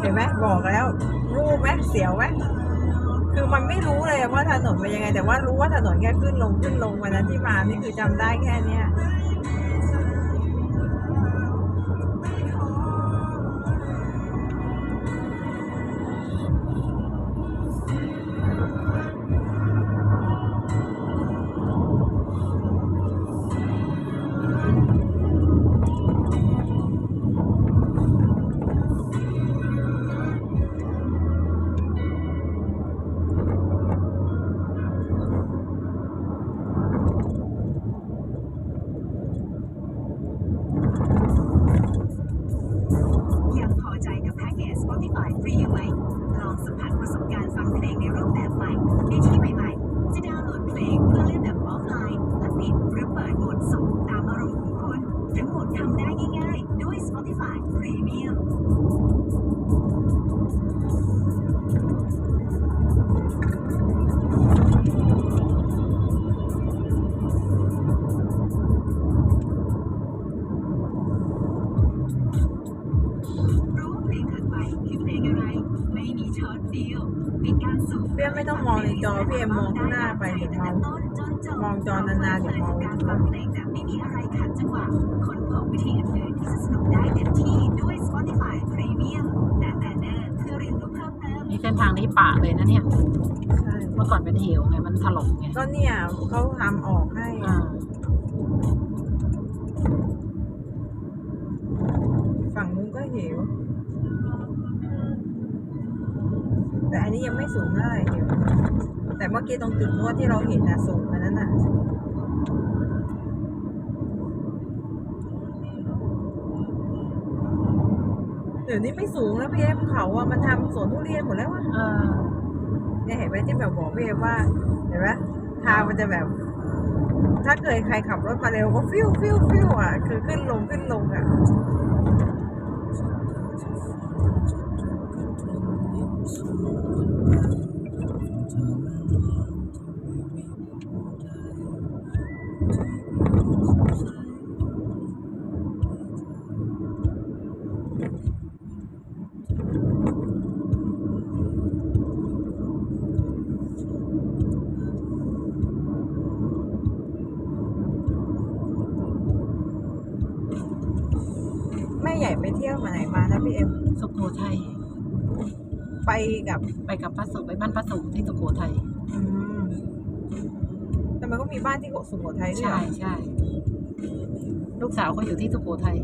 เห็นไหมบอกแล้วรูปไหมเสียวไหมคือมันไม่รู้เลยว่าถนนเป็นยังไง แต่ว่ารู้ว่าถนนแค่ขึ้นลงขึ้นลงวันนั้นที่มานี่คือจำได้แค่เนี้ย Spotify Premium รู้เพลงถัดไปคือเพลงอะไร ไม่มีช็อตเดียว เป็นการสูงเพี่ไม่ต้องมองในจอพี่เอ็มมองข้างหน้าไปเดี๋ยวเมามองจอนานๆเดี๋ยวเมาการฟังเพลงแบบไม่มีอะไรขัดจังหวะค้นพบวิธีอื่นๆที่จะสนุกได้เต็มที่ด้วย Spotify Premium และแบนเนอร์เพื่อเรียนรู้เพิ่มเติมนี่เส้นทางนี้ป่าเลยนะเนี่ยใช่เมื่อก่อนเป็นเหวไงมันถล่มไงก็เนี่ยเขาทำออกให้อ่าฝั่งนู้นก็เหว นนี้ยังไม่สูงเท่าไหร่เหวแต่เมื่อกี้ตรงจุดนวดที่เราเห็นน่ะสูงอันนั้นน่ะเดี๋ยวนี้ไม่สูงแล้วพี่เอฟเขาอะมันทำสวนทุเรียนหมดแล้วอะเออเนี่ยเห็นไหมที่แบบบอกพี่เอฟว่า เห็นไหมทางมันจะแบบ ถ้าเกิดใครขับรถมาเร็วก็ฟิวฟิวฟิวอะ คือขึ้นลงขึ้นลงอะ ม่ใหญ่ไปเที่ยวมาไหนมานะพี่เอ็มสุโขทัยไปกับไปกับป้าสุไปบ้านป้าสุที่สุโขทัยอืม แต่มันก็มีบ้านที่สุโขทัยด้วยใช่เหรอใช่ลูกสาวเขาอยู่ที่สุโขทัย